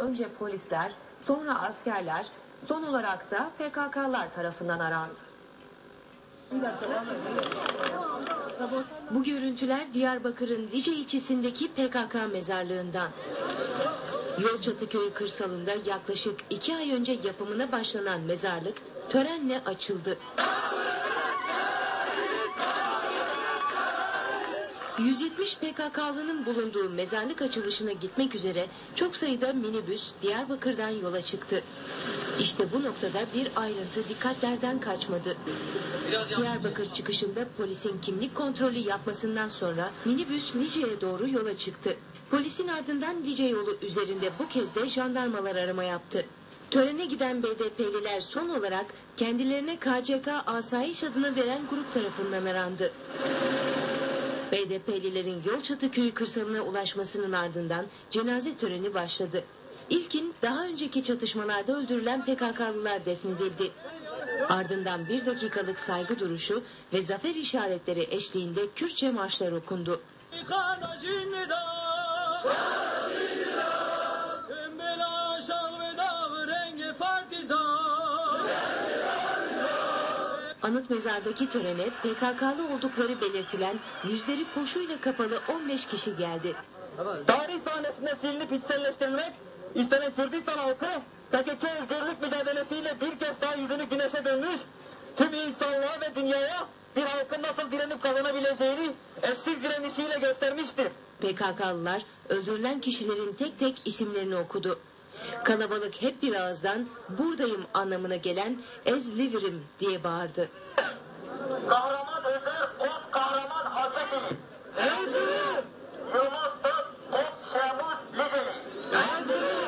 Önce polisler, sonra askerler, son olarak da PKK'lar tarafından arandı. Bu görüntüler Diyarbakır'ın Lice ilçesindeki PKK mezarlığından. Yolçatı köyü kırsalında yaklaşık iki ay önce yapımına başlanan mezarlık törenle açıldı. 170 PKK'lının bulunduğu mezarlık açılışına gitmek üzere çok sayıda minibüs Diyarbakır'dan yola çıktı. İşte bu noktada bir ayrıntı dikkatlerden kaçmadı. Diyarbakır çıkışında polisin kimlik kontrolü yapmasından sonra minibüs Lice'ye doğru yola çıktı. Polisin ardından Lice yolu üzerinde bu kez de jandarmalar arama yaptı. Törene giden BDP'liler son olarak kendilerine KCK Asayiş adını veren grup tarafından arandı. BDP'lilerin Yolçatı köyü kırsalına ulaşmasının ardından cenaze töreni başladı. İlkin daha önceki çatışmalarda öldürülen PKK'lılar defnedildi. Ardından bir dakikalık saygı duruşu ve zafer işaretleri eşliğinde Kürtçe marşlar okundu. Anıt mezardaki törene PKK'lı oldukları belirtilen yüzleri poşuyla kapalı 15 kişi geldi. Tarih sahnesinde silinip içselleştirilmek istenen Kürdistan halkı PKK özgürlük mücadelesiyle bir kez daha yüzünü güneşe dönmüş, tüm insanlığa ve dünyaya bir halkın nasıl direnip kazanabileceğini eşsiz direnişiyle göstermiştir. PKK'lılar öldürülen kişilerin tek tek isimlerini okudu. Kalabalık hep bir ağızdan buradayım anlamına gelen ez liverim diye bağırdı. Kahraman Özer Kod Kahraman Hazreti. Ezdirim. Yılmaz Tök Kod Şemus Lizeli. Ezdirim.